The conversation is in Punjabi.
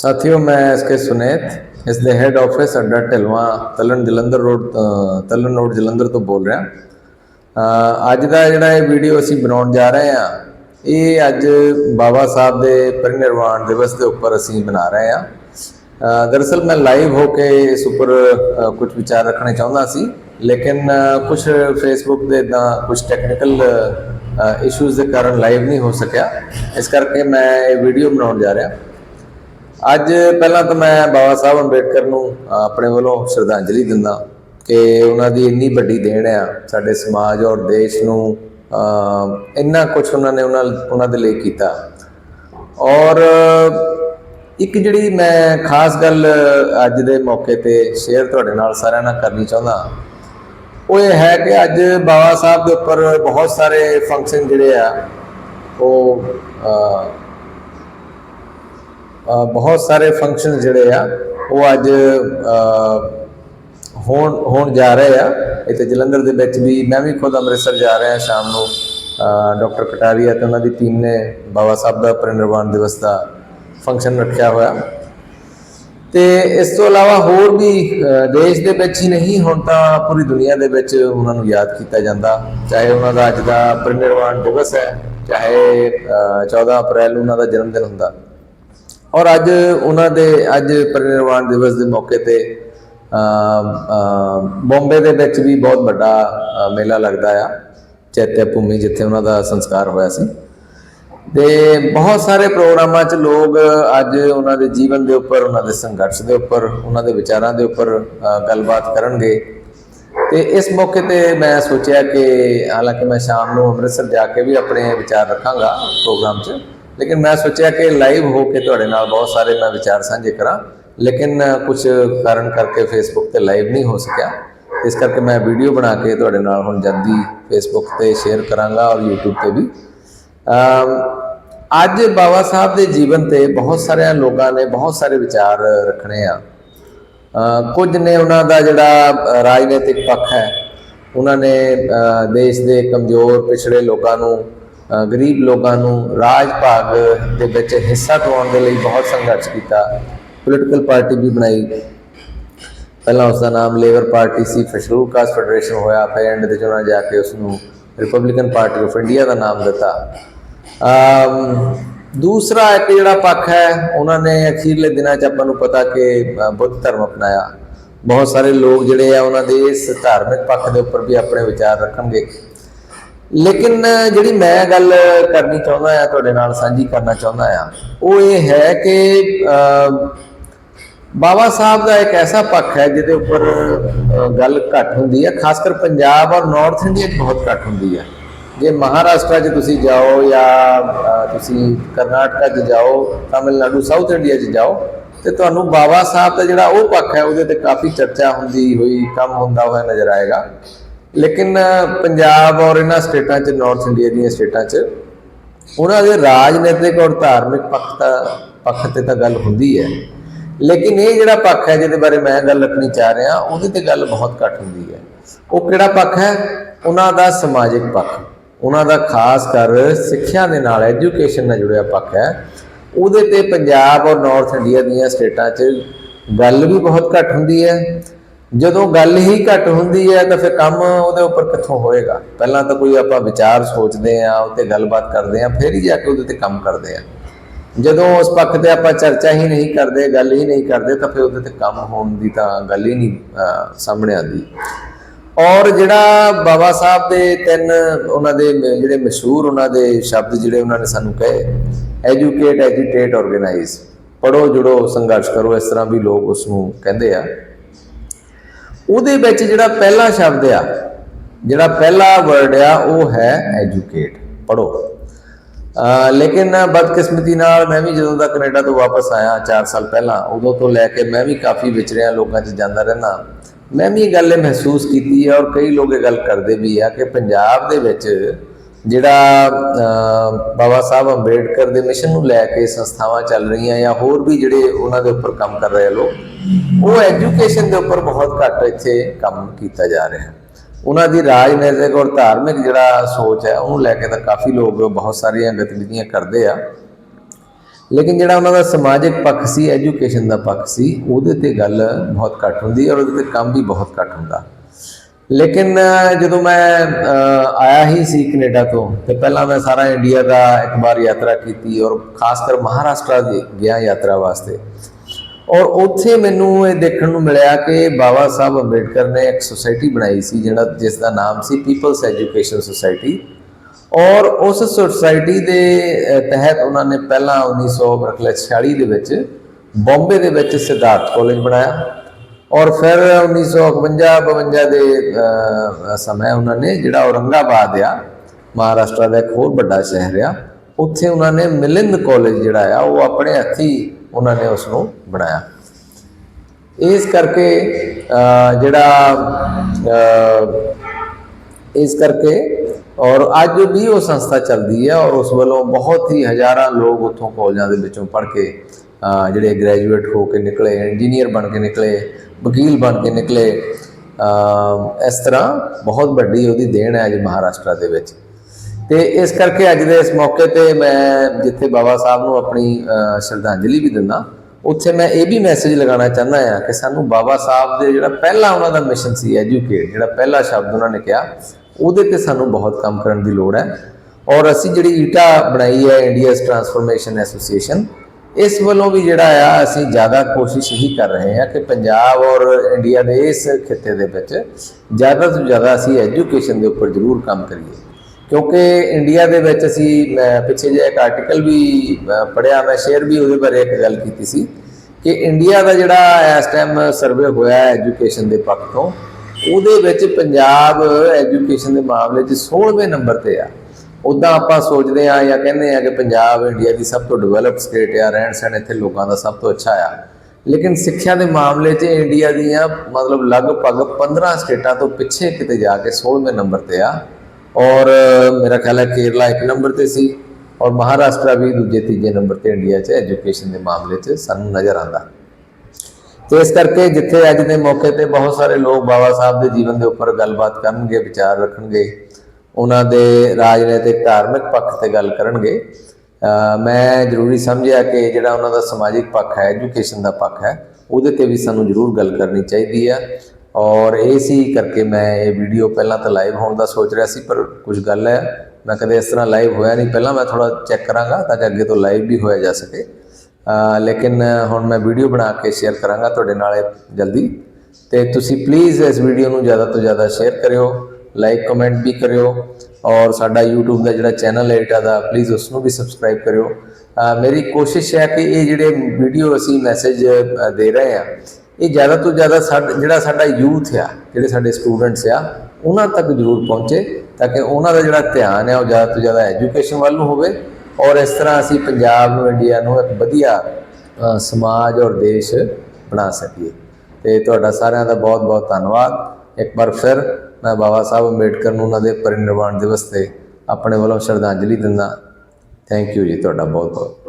ਸਾਥੀਓ ਮੈਂ ਐਸ ਕੇ ਸੁਨੇਤ ਇਸ ਦੇ ਹੈੱਡ ਆਫਿਸ ਅੱਡਾ ਢਿਲਵਾਂ ਤਲਣ ਜਲੰਧਰ ਰੋਡ ਅ, ਤਲਣ ਰੋਡ ਜਲੰਧਰ ਤੋਂ ਬੋਲ ਰਿਹਾ। ਅੱਜ ਦਾ ਜਿਹੜਾ ਇਹ ਵੀਡੀਓ ਅਸੀਂ ਬਣਾਉਣ ਜਾ ਰਹੇ ਹਾਂ ਇਹ ਅੱਜ ਬਾਬਾ ਸਾਹਿਬ ਦੇ ਪਰਿਨਿਰਵਾਣ ਦਿਵਸ ਦੇ ਉੱਪਰ ਅਸੀਂ ਬਣਾ ਰਹੇ ਹਾਂ। ਦਰਅਸਲ ਮੈਂ ਲਾਈਵ ਹੋ ਕੇ ਇਸ ਉੱਪਰ ਕੁਝ ਵਿਚਾਰ ਰੱਖਣੇ ਚਾਹੁੰਦਾ ਸੀ ਲੇਕਿਨ ਕੁਝ ਫੇਸਬੁੱਕ ਦੇ ਇਦਾਂ ਕੁਝ ਟੈਕਨੀਕਲ ਇਸ਼ੂਜ਼ ਦੇ ਕਾਰਨ ਲਾਈਵ ਨਹੀਂ ਹੋ ਸਕਿਆ। ਇਸ ਕਰਕੇ ਮੈਂ ਇਹ ਵੀਡੀਓ ਬਣਾਉਣ ਜਾ ਰਿਹਾ। ਅੱਜ ਪਹਿਲਾਂ ਤਾਂ ਮੈਂ ਬਾਬਾ ਸਾਹਿਬ ਅੰਬੇਡਕਰ ਨੂੰ ਆਪਣੇ ਵੱਲੋਂ ਸ਼ਰਧਾਂਜਲੀ ਦਿੰਦਾ ਕਿ ਉਹਨਾਂ ਦੀ ਇੰਨੀ ਵੱਡੀ ਦੇਣ ਆ ਸਾਡੇ ਸਮਾਜ ਔਰ ਦੇਸ਼ ਨੂੰ ਇੰਨਾ ਕੁਝ ਉਹਨਾਂ ਨੇ ਉਹਨਾਂ ਉਹਨਾਂ ਦੇ ਲਈ ਕੀਤਾ। ਔਰ ਇੱਕ ਜਿਹੜੀ ਮੈਂ ਖਾਸ ਗੱਲ ਅੱਜ ਦੇ ਮੌਕੇ ਤੇ ਸ਼ੇਅਰ ਤੁਹਾਡੇ ਨਾਲ ਸਾਰਿਆਂ ਨਾਲ ਕਰਨੀ ਚਾਹੁੰਦਾ, ਉਹ ਇਹ ਹੈ ਕਿ ਅੱਜ ਬਾਬਾ ਸਾਹਿਬ ਦੇ ਉੱਪਰ ਬਹੁਤ ਸਾਰੇ ਫੰਕਸ਼ਨ ਜਿਹੜੇ ਆ, ਉਹ ਬਹੁਤ ਸਾਰੇ ਫੰਕਸ਼ਨ ਜਿਹੜੇ ਆ ਉਹ ਅੱਜ ਹੋਣ ਹੋਣ ਜਾ ਰਹੇ ਆ। ਇੱਥੇ ਜਲੰਧਰ ਦੇ ਵਿੱਚ ਵੀ ਮੈਂ ਵੀ ਖੁਦ ਅੰਮ੍ਰਿਤਸਰ ਜਾ ਰਿਹਾ ਸ਼ਾਮ ਨੂੰ। ਡਾਕਟਰ ਕਟਾਰੀਆ ਤੇ ਉਹਨਾਂ ਦੀ ਟੀਮ ਨੇ ਬਾਬਾ ਸਾਹਿਬ ਦਾ ਪਰਿਨਿਰਵਾਣ ਦਿਵਸ ਦਾ ਫੰਕਸ਼ਨ ਰੱਖਿਆ ਹੋਇਆ। ਤੇ ਇਸ ਤੋਂ ਇਲਾਵਾ ਹੋਰ ਵੀ ਦੇਸ਼ ਦੇ ਵਿੱਚ ਹੀ ਨਹੀਂ ਹੁਣ ਤਾਂ ਪੂਰੀ ਦੁਨੀਆ ਦੇ ਵਿੱਚ ਉਹਨਾਂ ਨੂੰ ਯਾਦ ਕੀਤਾ ਜਾਂਦਾ। ਚਾਹੇ ਉਹਨਾਂ ਦਾ ਅੱਜ ਦਾ ਪਰਿਨਿਰਵਾਣ ਦਿਵਸ ਹੈ ਚਾਹੇ ਅ, 14 ਅਪ੍ਰੈਲ ਉਹਨਾਂ ਦਾ ਜਨਮ ਦਿਨ ਹੁੰਦਾ। ਔਰ ਅੱਜ ਉਹਨਾਂ ਦੇ ਅੱਜ ਪਰਿਨਿਰਵਾਣ ਦਿਵਸ ਦੇ ਮੌਕੇ ਤੇ ਅ, ਬੰਬੇ ਦੇ ਵਿੱਚ ਵੀ ਬਹੁਤ ਵੱਡਾ ਮੇਲਾ ਲੱਗਦਾ ਆ ਚੈਤਿਆ ਭੂਮੀ ਜਿੱਥੇ ਉਹਨਾਂ ਦਾ ਸੰਸਕਾਰ ਹੋਇਆ ਸੀ। ਤੇ ਬਹੁਤ ਸਾਰੇ ਪ੍ਰੋਗਰਾਮਾਂ 'ਚ ਲੋਕ ਅੱਜ ਉਹਨਾਂ ਦੇ ਜੀਵਨ ਦੇ ਉੱਪਰ ਉਹਨਾਂ ਦੇ ਸੰਘਰਸ਼ ਦੇ ਉੱਪਰ ਉਹਨਾਂ ਦੇ ਵਿਚਾਰਾਂ ਦੇ ਉੱਪਰ ਗੱਲਬਾਤ ਕਰਨਗੇ। ਤੇ ਇਸ ਮੌਕੇ ਤੇ ਮੈਂ ਸੋਚਿਆ ਕਿ ਹਾਲਾਂਕਿ ਮੈਂ ਸ਼ਾਮ ਨੂੰ ਅੰਮ੍ਰਿਤਸਰ ਜਾ ਕੇ ਵੀ ਆਪਣੇ ਵਿਚਾਰ ਰੱਖਾਂਗਾ ਪ੍ਰੋਗਰਾਮ 'ਚ ਲੇਕਿਨ ਮੈਂ ਸੋਚਿਆ ਕਿ ਲਾਈਵ ਹੋ ਕੇ ਤੁਹਾਡੇ ਨਾਲ ਬਹੁਤ ਸਾਰੇ ਮੈਂ ਵਿਚਾਰ ਸਾਂਝੇ ਕਰਾਂ, ਲੇਕਿਨ ਕੁਝ ਕਾਰਨ ਕਰਕੇ ਫੇਸਬੁੱਕ ਤੇ ਲਾਈਵ ਨਹੀਂ ਹੋ ਸਕਿਆ। ਇਸ ਕਰਕੇ ਮੈਂ ਵੀਡੀਓ ਬਣਾ ਕੇ ਤੁਹਾਡੇ ਨਾਲ ਹੁਣ ਜਲਦੀ ਫੇਸਬੁੱਕ ਤੇ ਸ਼ੇਅਰ ਕਰਾਂਗਾ ਔਰ YouTube ਤੇ ਵੀ। ਅੱਜ ਬਾਬਾ ਸਾਹਿਬ ਦੇ ਜੀਵਨ ਤੇ ਬਹੁਤ ਸਾਰਿਆਂ ਲੋਕਾਂ ਨੇ ਬਹੁਤ ਸਾਰੇ ਵਿਚਾਰ ਰੱਖਣੇ ਆ। ਕੁਝ ਨੇ ਉਹਨਾਂ ਦਾ ਜਿਹੜਾ ਰਾਜਨੀਤਿਕ ਪੱਖ ਹੈ, ਉਹਨਾਂ ਨੇ ਦੇਸ਼ ਦੇ ਕਮਜ਼ੋਰ ਪਿਛੜੇ ਲੋਕਾਂ ਨੂੰ ਗਰੀਬ ਲੋਕਾਂ ਨੂੰ ਰਾਜ ਭਾਗ ਦੇ ਵਿੱਚ ਹਿੱਸਾ ਦਿਵਾਉਣ ਦੇ ਲਈ ਬਹੁਤ ਸੰਘਰਸ਼ ਕੀਤਾ। ਪੋਲੀਟੀਕਲ ਪਾਰਟੀ ਵੀ ਬਣਾਈ ਪਹਿਲਾਂ ਉਸ ਦਾ ਨਾਮ ਲੇਬਰ ਪਾਰਟੀ ਸੀ, ਫਿਰ ਸ਼ਡਿਊਲ ਕਾਸਟ ਫੈਡਰੇਸ਼ਨ ਹੋਇਆ, ਫਿਰ ਐਂਡ ਦੇ ਚੋਣਾਂ ਜਾ ਕੇ ਉਸ ਨੂੰ ਰਿਪਬਲਿਕਨ ਪਾਰਟੀ ਆਫ ਇੰਡੀਆ ਦਾ ਨਾਮ ਦਿੱਤਾ। ਅਮ ਦੂਸਰਾ ਇੱਕ ਜਿਹੜਾ ਪੱਖ ਹੈ, ਉਹਨਾਂ ਨੇ ਅਖੀਰਲੇ ਦਿਨਾਂ 'ਚ ਆਪਾਂ ਨੂੰ ਪਤਾ ਕਿ ਬੁੱਧ ਧਰਮ ਅਪਣਾਇਆ। ਬਹੁਤ ਸਾਰੇ ਲੋਕ ਜਿਹੜੇ ਆ, ਉਹਨਾਂ ਦੇ ਇਸ ਧਾਰਮਿਕ ਪੱਖ ਦੇ ਉੱਪਰ ਵੀ ਆਪਣੇ ਵਿਚਾਰ ਰੱਖਣਗੇ। ਲੇਕਿਨ ਜਿਹੜੀ ਮੈਂ ਗੱਲ ਕਰਨੀ ਚਾਹੁੰਦਾ ਆ ਤੁਹਾਡੇ ਨਾਲ ਸਾਂਝੀ ਕਰਨਾ ਚਾਹੁੰਦਾ ਆ ਉਹ ਇਹ ਹੈ ਕਿ ਬਾਬਾ ਸਾਹਿਬ ਦਾ ਇੱਕ ਐਸਾ ਪੱਖ ਹੈ ਜਿਹਦੇ ਉੱਪਰ ਗੱਲ ਘੱਟ ਹੁੰਦੀ ਹੈ। ਖਾਸ ਕਰ ਪੰਜਾਬ ਔਰ ਨਾਰਥ ਇੰਡੀਆ 'ਚ ਬਹੁਤ ਘੱਟ ਹੁੰਦੀ ਹੈ। ਜੇ ਮਹਾਰਾਸ਼ਟਰ 'ਚ ਤੁਸੀਂ ਜਾਓ ਜਾਂ ਤੁਸੀਂ ਕਰਨਾਟਕਾ 'ਚ ਜਾਓ, ਤਾਮਿਲਨਾਡੂ ਸਾਊਥ ਇੰਡੀਆ 'ਚ ਜਾਓ, ਤੇ ਤੁਹਾਨੂੰ ਬਾਬਾ ਸਾਹਿਬ ਦਾ ਜਿਹੜਾ ਉਹ ਪੱਖ ਹੈ, ਉਹਦੇ ਤੇ ਕਾਫੀ ਚਰਚਾ ਹੁੰਦੀ ਹੋਈ, ਕੰਮ ਹੁੰਦਾ ਹੋਇਆ ਨਜ਼ਰ ਆਏਗਾ। ਲੇਕਿਨ ਪੰਜਾਬ ਔਰ ਇਹਨਾਂ ਸਟੇਟਾਂ 'ਚ ਨਾਰਥ ਇੰਡੀਆ ਦੀਆਂ ਸਟੇਟਾਂ 'ਚ, ਉਹਨਾਂ ਦੇ ਰਾਜਨੀਤਿਕ ਔਰ ਧਾਰਮਿਕ ਪੱਖ ਤਾਂ, ਪੱਖ ਤੇ ਤਾਂ ਗੱਲ ਹੁੰਦੀ ਹੈ। ਲੇਕਿਨ ਇਹ ਜਿਹੜਾ ਪੱਖ ਹੈ, ਜਿਹਦੇ ਬਾਰੇ ਮੈਂ ਗੱਲ ਰੱਖਣੀ ਚਾਹ ਰਿਹਾ, ਉਹਦੇ ਤੇ ਗੱਲ ਬਹੁਤ ਘੱਟ ਹੁੰਦੀ ਹੈ। ਉਹ ਕਿਹੜਾ ਪੱਖ ਹੈ? ਉਹਨਾਂ ਦਾ ਸਮਾਜਿਕ ਪੱਖ। ਉਹਨਾਂ ਦਾ ਖਾਸ ਕਰ ਸਿੱਖਿਆ ਦੇ ਨਾਲ ਐਜੂਕੇਸ਼ਨ ਨਾਲ ਜੁੜਿਆ ਪੱਖ ਹੈ। ਉਹਦੇ ਤੇ ਪੰਜਾਬ ਔਰ ਨਾਰਥ ਇੰਡੀਆ ਦੀਆਂ ਸਟੇਟਾਂ 'ਚ ਗੱਲ ਵੀ ਬਹੁਤ ਘੱਟ ਹੁੰਦੀ ਹੈ। ਜਦੋਂ ਗੱਲ ਹੀ ਘੱਟ ਹੁੰਦੀ ਹੈ ਤਾਂ ਫਿਰ ਕੰਮ ਉਹਦੇ ਉੱਪਰ ਕਿੱਥੋਂ ਹੋਏਗਾ? ਪਹਿਲਾਂ ਤਾਂ ਕੋਈ ਆਪਾਂ ਵਿਚਾਰ ਸੋਚਦੇ ਆ ਉੱਤੇ ਗੱਲਬਾਤ ਕਰਦੇ ਆ ਫਿਰ ਹੀ ਜਾ ਕੇ ਉਹਦੇ ਤੇ ਕੰਮ ਕਰਦੇ ਆ ਜਦੋਂ ਉਸ ਪੱਖ ਤੇ ਆਪਾਂ ਚਰਚਾ ਹੀ ਨਹੀਂ ਕਰਦੇ, ਗੱਲ ਹੀ ਨਹੀਂ ਕਰਦੇ, ਤਾਂ ਫਿਰ ਉਹਦੇ ਤੇ ਕੰਮ ਹੋਣ ਦੀ ਤਾਂ ਗੱਲ ਹੀ ਨਹੀਂ ਸਾਹਮਣੇ ਆਉਂਦੀ। ਔਰ ਜਿਹੜਾ ਬਾਬਾ ਸਾਹਿਬ ਦੇ ਤਿੰਨ ਉਹਨਾਂ ਦੇ ਜਿਹੜੇ ਮਸ਼ਹੂਰ ਉਹਨਾਂ ਦੇ ਸ਼ਬਦ ਜਿਹੜੇ ਉਹਨਾਂ ਨੇ ਸਾਨੂੰ ਕਹੇ ਐਜੂਕੇਟ ਐਜੀਟੇਟ ਆਰਗੇਨਾਈਜ਼ ਪੜੋ ਜੁੜੋ, ਸੰਘਰਸ਼ ਕਰੋ, ਇਸ ਤਰ੍ਹਾਂ ਵੀ ਲੋਕ ਉਸ ਨੂੰ ਕਹਿੰਦੇ ਆ। ਉਹਦੇ ਵਿੱਚ ਜਿਹੜਾ ਪਹਿਲਾ ਸ਼ਬਦ ਆ, ਜਿਹੜਾ ਪਹਿਲਾ ਵਰਡ ਆ, ਉਹ ਹੈ ਐਜੂਕੇਟ ਪੜੋ ਲੇਕਿਨ ਬਦਕਿਸਮਤੀ ਨਾਲ ਮੈਂ ਵੀ ਜਦੋਂ ਦਾ ਕੈਨੇਡਾ ਤੋਂ ਵਾਪਸ ਆਇਆ 4 ਸਾਲ ਪਹਿਲਾਂ, ਉਦੋਂ ਤੋਂ ਲੈ ਕੇ ਮੈਂ ਵੀ ਕਾਫੀ ਵਿਚਰਿਆ, ਲੋਕਾਂ 'ਚ ਜਾਂਦਾ ਰਹਿੰਦਾ। ਮੈਂ ਵੀ ਇਹ ਗੱਲ ਇਹ ਮਹਿਸੂਸ ਕੀਤੀ ਹੈ ਔਰ ਕਈ ਲੋਕ ਇਹ ਗੱਲ ਕਰਦੇ ਵੀ ਆ ਕਿ ਪੰਜਾਬ ਦੇ ਵਿੱਚ ਜਿਹੜਾ ਬਾਬਾ ਸਾਹਿਬ ਅੰਬੇਡਕਰ ਦੇ ਮਿਸ਼ਨ ਨੂੰ ਲੈ ਕੇ ਸੰਸਥਾਵਾਂ ਚੱਲ ਰਹੀਆਂ ਜਾਂ ਹੋਰ ਵੀ ਜਿਹੜੇ ਉਹਨਾਂ ਦੇ ਉੱਪਰ ਕੰਮ ਕਰ ਰਹੇ ਲੋਕ ਉਹ ਐਜੂਕੇਸ਼ਨ ਦੇ ਉੱਪਰ ਬਹੁਤ ਘੱਟ ਇੱਥੇ ਕੰਮ ਕੀਤਾ ਜਾ ਰਿਹਾ ਉਹਨਾਂ ਦੀ ਰਾਜਨੀਤਿਕ ਔਰ ਧਾਰਮਿਕ ਜਿਹੜਾ ਸੋਚ ਹੈ, ਉਹਨੂੰ ਲੈ ਕੇ ਤਾਂ ਕਾਫੀ ਲੋਕ ਬਹੁਤ ਸਾਰੀਆਂ ਗਤੀਵਿਧੀਆਂ ਕਰਦੇ ਆ। ਲੇਕਿਨ ਜਿਹੜਾ ਉਹਨਾਂ ਦਾ ਸਮਾਜਿਕ ਪੱਖ ਸੀ ਐਜੂਕੇਸ਼ਨ ਦਾ ਪੱਖ ਸੀ, ਉਹਦੇ ਤੇ ਗੱਲ ਬਹੁਤ ਘੱਟ ਹੁੰਦੀ ਔਰ ਉਹਦੇ ਤੇ ਕੰਮ ਵੀ ਬਹੁਤ ਘੱਟ ਹੁੰਦਾ। ਲੇਕਿਨ ਜਦੋਂ ਮੈਂ ਆਇਆ ਹੀ ਸੀ ਕੈਨੇਡਾ ਤੋਂ, ਤੇ ਪਹਿਲਾਂ ਮੈਂ ਸਾਰਾ ਇੰਡੀਆ ਦਾ ਇੱਕ ਵਾਰ ਯਾਤਰਾ ਕੀਤੀ ਔਰ ਖਾਸ ਕਰ ਮਹਾਰਾਸ਼ਟਰ ਦੀ ਗਿਆ ਯਾਤਰਾ ਵਾਸਤੇ। ਔਰ ਉੱਥੇ ਮੈਨੂੰ ਇਹ ਦੇਖਣ ਨੂੰ ਮਿਲਿਆ ਕਿ ਬਾਬਾ ਸਾਹਿਬ ਅੰਬੇਡਕਰ ਨੇ ਇੱਕ ਸੁਸਾਇਟੀ ਬਣਾਈ ਸੀ, ਜਿਹੜਾ ਜਿਸ ਦਾ ਨਾਮ ਸੀ ਪੀਪਲਸ ਐਜੂਕੇਸ਼ਨ ਸੁਸਾਇਟੀ ਔਰ ਉਸ ਸੁਸਾਇਟੀ ਦੇ ਤਹਿਤ ਉਹਨਾਂ ਨੇ ਪਹਿਲਾਂ 1946 ਦੇ ਵਿੱਚ ਬੰਬੇ ਦੇ ਵਿੱਚ ਸਿਧਾਰਥ ਕਾਲਜ ਬਣਾਇਆ ਔਰ ਫਿਰ 1951 52 ਦੇ ਸਮੇਂ ਉਹਨਾਂ ਨੇ ਜਿਹੜਾ ਔਰੰਗਾਬਾਦ ਆ, ਮਹਾਰਾਸ਼ਟਰ ਦਾ ਇੱਕ ਹੋਰ ਵੱਡਾ ਸ਼ਹਿਰ ਆ, ਉੱਥੇ ਉਹਨਾਂ ਨੇ ਮਿਲਿੰਦ ਕਾਲਜ ਜਿਹੜਾ ਆ, ਉਹ ਆਪਣੇ ਹੱਥੀ ਉਹਨਾਂ ਨੇ ਉਸ ਨੂੰ ਬਣਾਇਆ। ਇਸ ਕਰਕੇ ਅ, ਜਿਹੜਾ ਅ, ਇਸ ਕਰਕੇ ਔਰ ਅੱਜ ਵੀ ਉਹ ਸੰਸਥਾ ਚੱਲਦੀ ਹੈ ਔਰ ਉਸ ਵੱਲੋਂ ਬਹੁਤ ਹੀ ਹਜ਼ਾਰਾਂ ਲੋਕ ਉੱਥੋਂ ਕਾਲਜਾਂ ਦੇ ਵਿੱਚੋਂ ਪੜ੍ਹ ਕੇ ਅ, ਜਿਹੜੇ ਗ੍ਰੈਜੂਏਟ ਹੋ ਕੇ ਨਿਕਲੇ ਇੰਜੀਨੀਅਰ ਬਣ ਕੇ ਨਿਕਲੇ ਵਕੀਲ ਬਣ ਕੇ ਨਿਕਲੇ ਇਸ ਤਰ੍ਹਾਂ ਬਹੁਤ ਵੱਡੀ ਉਹਦੀ ਦੇਣ ਹੈ ਅੱਜ ਮਹਾਰਾਸ਼ਟਰ ਦੇ ਵਿੱਚ। ਤੇ ਇਸ ਕਰਕੇ ਅੱਜ ਦੇ ਇਸ ਮੌਕੇ ਤੇ ਮੈਂ ਜਿੱਥੇ ਬਾਬਾ ਸਾਹਿਬ ਨੂੰ ਆਪਣੀ ਸ਼ਰਧਾਂਜਲੀ ਵੀ ਦਿੰਦਾ, ਉੱਥੇ ਮੈਂ ਇਹ ਵੀ ਮੈਸੇਜ ਲਗਾਉਣਾ ਚਾਹੁੰਦਾ ਆ ਕਿ ਸਾਨੂੰ ਬਾਬਾ ਸਾਹਿਬ ਦੇ ਜਿਹੜਾ ਪਹਿਲਾ ਉਹਨਾਂ ਦਾ ਮਿਸ਼ਨ ਸੀ ਐਜੂਕੇਟ ਜਿਹੜਾ ਪਹਿਲਾ ਸ਼ਬਦ ਉਹਨਾਂ ਨੇ ਕਿਹਾ, ਉਹਦੇ ਤੇ ਸਾਨੂੰ ਬਹੁਤ ਕੰਮ ਕਰਨ ਦੀ ਲੋੜ ਹੈ। ਔਰ ਅਸੀਂ ਜਿਹੜੀ ਈਟਾ ਬਣਾਈ ਹੈ ਇੰਡੀਆਸ ਟਰਾਂਸਫਰਮੇਸ਼ਨ ਐਸੋਸੀਏਸ਼ਨ ਇਸ ਵੱਲੋਂ ਵੀ ਜਿਹੜਾ ਆ, ਅਸੀਂ ਜ਼ਿਆਦਾ ਕੋਸ਼ਿਸ਼ ਹੀ ਕਰ ਰਹੇ ਹਾਂ ਕਿ ਪੰਜਾਬ ਔਰ ਇੰਡੀਆ ਦੇ ਇਸ ਖਿੱਤੇ ਦੇ ਵਿੱਚ ਜ਼ਿਆਦਾ ਤੋਂ ਜ਼ਿਆਦਾ ਅਸੀਂ ਐਜੂਕੇਸ਼ਨ ਦੇ ਉੱਪਰ ਜ਼ਰੂਰ ਕੰਮ ਕਰੀਏ। ਕਿਉਂਕਿ ਇੰਡੀਆ ਦੇ ਵਿੱਚ ਅਸੀਂ, ਮੈਂ ਪਿੱਛੇ ਜਿਹੇ ਇੱਕ ਆਰਟੀਕਲ ਵੀ ਪੜਿਆ ਮੈਂ ਸ਼ੇਅਰ ਵੀ ਉਹਦੇ ਬਾਰੇ ਇੱਕ ਗੱਲ ਕੀਤੀ ਸੀ ਕਿ ਇੰਡੀਆ ਦਾ ਜਿਹੜਾ ਇਸ ਟਾਈਮ ਸਰਵੇ ਹੋਇਆ ਐਜੂਕੇਸ਼ਨ ਦੇ ਪੱਖ ਤੋਂ, ਉਹਦੇ ਵਿੱਚ ਪੰਜਾਬ ਐਜੂਕੇਸ਼ਨ ਦੇ ਮਾਮਲੇ 'ਚ 16ਵੇਂ ਨੰਬਰ ਤੇ ਆ। ਉਦਾਂ ਆਪਾਂ ਸੋਚਦੇ ਆ ਜਾਂ ਕਹਿੰਦੇ ਆ ਕਿ ਪੰਜਾਬ ਇੰਡੀਆ ਦੀ ਸਭ ਤੋਂ ਡਿਵੈਲਪ ਸਟੇਟ ਆ, ਰਹਿਣ ਸਹਿਣ ਇੱਥੇ ਲੋਕਾਂ ਦਾ ਸਭ ਤੋਂ ਅੱਛਾ ਆ। ਲੇਕਿਨ ਸਿੱਖਿਆ ਦੇ ਮਾਮਲੇ 'ਚ ਇੰਡੀਆ ਦੀਆਂ ਮਤਲਬ ਲਗਭਗ 15 ਸਟੇਟਾਂ ਤੋਂ ਪਿੱਛੇ ਕਿਤੇ ਜਾ ਕੇ 16ਵੇਂ ਨੰਬਰ ਤੇ ਆ। ਔਰ ਮੇਰਾ ਖਿਆਲ ਹੈ ਕੇਰਲਾ ਇੱਕ ਨੰਬਰ ਤੇ ਸੀ ਔਰ ਮਹਾਰਾਸ਼ਟਰ ਵੀ ਦੂਜੇ ਤੀਜੇ ਨੰਬਰ ਤੇ ਇੰਡੀਆ 'ਚ ਐਜੂਕੇਸ਼ਨ ਦੇ ਮਾਮਲੇ 'ਚ ਸਾਨੂੰ ਨਜ਼ਰ ਆਉਂਦਾ। ਤੇ ਇਸ ਕਰਕੇ ਜਿੱਥੇ ਅੱਜ ਦੇ ਮੌਕੇ ਤੇ ਬਹੁਤ ਸਾਰੇ ਲੋਕ ਬਾਬਾ ਸਾਹਿਬ ਦੇ ਜੀਵਨ ਦੇ ਉੱਪਰ ਗੱਲਬਾਤ ਕਰਨਗੇ, ਵਿਚਾਰ ਰੱਖਣਗੇ, ਉਹਨਾਂ ਦੇ ਰਾਜਨੀਤਿਕ ਧਾਰਮਿਕ ਪੱਖ ਤੇ ਗੱਲ ਕਰਨਗੇ। ਮੈਂ ਜ਼ਰੂਰੀ ਸਮਝਿਆ ਕਿ ਜਿਹੜਾ ਉਹਨਾਂ ਦਾ ਸਮਾਜਿਕ ਪੱਖ ਹੈ, ਐਜੂਕੇਸ਼ਨ ਦਾ ਪੱਖ ਹੈ, ਉਹਦੇ ਤੇ ਵੀ ਸਾਨੂੰ ਜ਼ਰੂਰ ਗੱਲ ਕਰਨੀ ਚਾਹੀਦੀ ਆ। ਔਰ ਇਹ ਕਰਕੇ ਮੈਂ ਇਹ ਵੀਡੀਓ ਪਹਿਲਾਂ ਤਾਂ ਲਾਈਵ ਹੋਣ ਦਾ ਸੋਚ ਰਿਹਾ ਸੀ, ਪਰ ਕੁਝ ਗੱਲ ਹੈ, ਮੈਂ ਕਦੇ ਇਸ ਤਰ੍ਹਾਂ ਲਾਈਵ ਹੋਇਆ ਨਹੀਂ। ਪਹਿਲਾਂ ਮੈਂ ਥੋੜਾ ਚੈੱਕ ਕਰਾਂਗਾ ਤਾਂ ਕਿ ਅੱਗੇ ਤੋਂ ਲਾਈਵ ਵੀ ਹੋਇਆ ਜਾ ਸਕੇ। ਲੇਕਿਨ ਹੁਣ ਮੈਂ ਵੀਡੀਓ ਬਣਾ ਕੇ ਸ਼ੇਅਰ ਕਰਾਂਗਾ ਤੁਹਾਡੇ ਨਾਲ ਜਲਦੀ। ਤੇ ਤੁਸੀਂ ਪਲੀਜ਼ ਇਸ ਵੀਡੀਓ ਨੂੰ ਜ਼ਿਆਦਾ ਤੋਂ ਜ਼ਿਆਦਾ ਸ਼ੇਅਰ ਕਰਿਓ ਲਾਈਕ ਕਮੈਂਟ ਵੀ ਕਰਿਓ ਔਰ ਸਾਡਾ YouTube ਦਾ ਜਿਹੜਾ ਚੈਨਲ ਹੈ ਇਟਾ ਦਾ ਪਲੀਜ਼ ਉਸ ਨੂੰ ਵੀ ਸਬਸਕ੍ਰਾਈਬ ਕਰਿਓ। ਮੇਰੀ ਕੋਸ਼ਿਸ਼ ਹੈ ਕਿ ਇਹ ਜਿਹੜੇ ਵੀਡੀਓ ਅਸੀਂ ਮੈਸੇਜ ਦੇ ਰਹੇ ਆ ਇਹ ਜ਼ਿਆਦਾ ਤੋਂ ਜ਼ਿਆਦਾ ਸਾਡਾ, ਜਿਹੜਾ ਸਾਡਾ ਯੂਥ ਆ, ਜਿਹੜੇ ਸਾਡੇ ਸਟੂਡੈਂਟਸ ਆ, ਉਹਨਾਂ ਤੱਕ ਜ਼ਰੂਰ ਪਹੁੰਚੇ ਤਾਂ ਕਿ ਉਹਨਾਂ ਦਾ ਜਿਹੜਾ ਧਿਆਨ ਹੈ ਉਹ ਜ਼ਿਆਦਾ ਤੋਂ ਜ਼ਿਆਦਾ ਐਜੂਕੇਸ਼ਨ ਵੱਲ ਨੂੰ ਹੋਵੇ ਔਰ ਇਸ ਤਰ੍ਹਾਂ ਅਸੀਂ ਪੰਜਾਬ ਨੂੰ, ਇੰਡੀਆ ਨੂੰ ਇੱਕ ਵਧੀਆ ਸਮਾਜ ਔਰ ਦੇਸ਼ ਬਣਾ ਸਕੀਏ। ਤੇ ਤੁਹਾਡਾ ਸਾਰਿਆਂ ਦਾ ਬਹੁਤ ਬਹੁਤ ਧੰਨਵਾਦ। ਇੱਕ ਵਾਰ ਫਿਰ ਮੈਂ ਬਾਬਾ ਸਾਹਿਬ ਅੰਬੇਡਕਰ ਨੂੰ ਉਹਨਾਂ ਦੇ ਪਰਿਨਿਰਵਾਣ ਦਿਵਸ ਤੇ ਆਪਣੇ ਵੱਲੋਂ ਸ਼ਰਧਾਂਜਲੀ ਦਿੰਦਾ। ਥੈਂਕ ਯੂ ਜੀ ਤੁਹਾਡਾ ਬਹੁਤ ਬਹੁਤ।